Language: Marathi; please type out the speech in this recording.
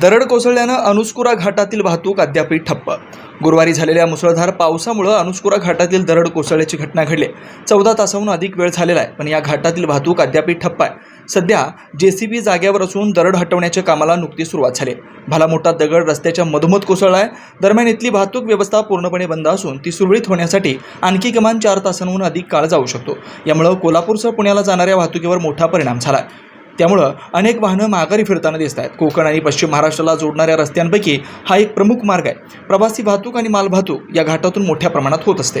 दरड कोसळल्यानं अनुस्कुरा घाटातील वाहतूक अद्यापही ठप्प. गुरुवारी झालेल्या मुसळधार पावसामुळं अनुस्कुरा घाटातील दरड कोसळल्याची घटना घडली. चौदा तासाहून अधिक वेळ झालेला आहे पण या घाटातील वाहतूक अद्यापही ठप्प आहे. सध्या जे सी बी जाग्यावर असून दरड हटवण्याच्या कामाला नुकतीच सुरुवात झाली भला मोठा दगड रस्त्याच्या मधोमध कोसळला आहे दरम्यान इथली वाहतूक व्यवस्था पूर्णपणे बंद असून ती सुरळीत होण्यासाठी आणखी किमान चार तासांहून अधिक काळ जाऊ शकतो. यामुळं कोल्हापूरसह पुण्याला जाणाऱ्या वाहतुकीवर मोठा परिणाम झाला आहे. त्यामुळं अनेक वाहनं माघारी फिरताना दिसत आहेत कोकण आणि पश्चिम महाराष्ट्राला जोडणाऱ्या रस्त्यांपैकी हा एक प्रमुख मार्ग आहे. प्रवासी वाहतूक आणि मालवाहतूक या घाटातून मोठ्या प्रमाणात होत असते.